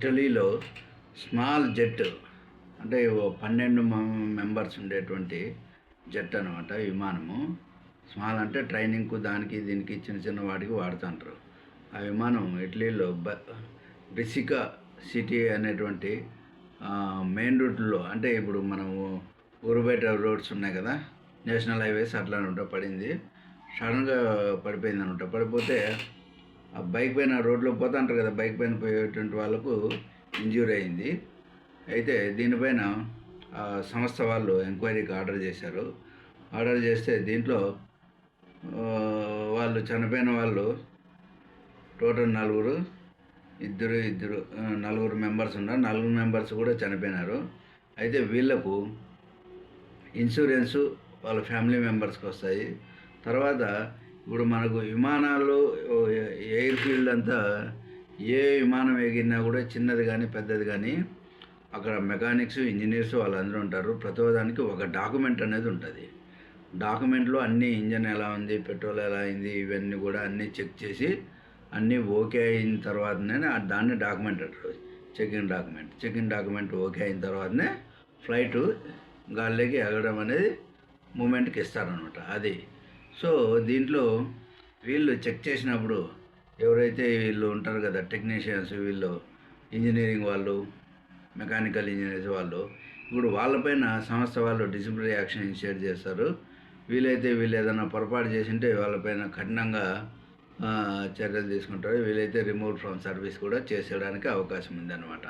ఇటలీలో small jet అంటే ఓ పన్నెండు మెంబర్స్ ఉండేటువంటి జెట్ అనమాట విమానము. స్మాల్ అంటే ట్రైనింగ్కు దానికి దీనికి చిన్న చిన్న వాటికి వాడుతుంటారు. ఆ విమానం ఇటలీలో బ బ్రిసికా సిటీ అనేటువంటి మెయిన్ రూట్లో అంటే ఇప్పుడు మనము ఊరు బయట రోడ్స్ ఉన్నాయి కదా నేషనల్ హైవేస్ అట్లా ఉంటా పడింది. సడన్గా పడిపోయింది అనమాట పడిపోతే ఆ బైక్ పైన రోడ్లో పోతుంటారు కదా బైక్ పైన పోయేటువంటి వాళ్ళకు ఇంజ్యూరీ అయింది. అయితే దీనిపైన ఆ సంస్థ వాళ్ళు ఎంక్వైరీకి ఆర్డర్ చేశారు. ఆర్డర్ చేస్తే దీంట్లో వాళ్ళు చనిపోయిన వాళ్ళు టోటల్ నలుగురు ఇద్దరు ఇద్దరు నలుగురు మెంబర్స్ ఉన్నారు. నలుగురు మెంబర్స్ కూడా చనిపోయినారు. అయితే వీళ్ళకు ఇన్సూరెన్సు వాళ్ళ ఫ్యామిలీ మెంబర్స్కి వస్తాయి. తర్వాత ఇప్పుడు మనకు విమానాల్లో ఎయిర్ ఫీల్డ్ అంతా ఏ విమానం ఎగిరినా కూడా చిన్నది కానీ పెద్దది కానీ అక్కడ మెకానిక్స్ ఇంజనీర్స్ వాళ్ళందరూ ఉంటారు. ప్రతిదానికి ఒక డాక్యుమెంట్ అనేది ఉంటుంది. డాక్యుమెంట్లో అన్ని ఇంజన్ ఎలా ఉంది పెట్రోల్ ఎలా అయింది ఇవన్నీ కూడా అన్నీ చెక్ చేసి అన్నీ ఓకే అయిన తర్వాతనే దాన్ని డాక్యుమెంట్ అంటారు. Check in document. Check in document okay అయిన తర్వాతనే ఫ్లైట్ గాల్లోకి ఎగడం అనేది మూమెంట్కి ఇస్తారనమాట అది సో దీంట్లో వీళ్ళు చెక్ చేసినప్పుడు ఎవరైతే వీళ్ళు ఉంటారు కదా టెక్నీషియన్స్ వీళ్ళు ఇంజనీరింగ్ వాళ్ళు మెకానికల్ ఇంజనీర్స్ వాళ్ళు ఇప్పుడు వాళ్ళపైన సంస్థ వాళ్ళు డిసిప్లినరీ యాక్షన్ ఇనిషియేట్ చేస్తారు. వీలైతే వీళ్ళు ఏదైనా పొరపాటు చేసింటే వాళ్ళపైన కఠినంగా చర్యలు తీసుకుంటారు. వీలైతే రిమూవ్ ఫ్రమ్ సర్వీస్ కూడా చేసేయడానికి అవకాశం ఉందన్నమాట.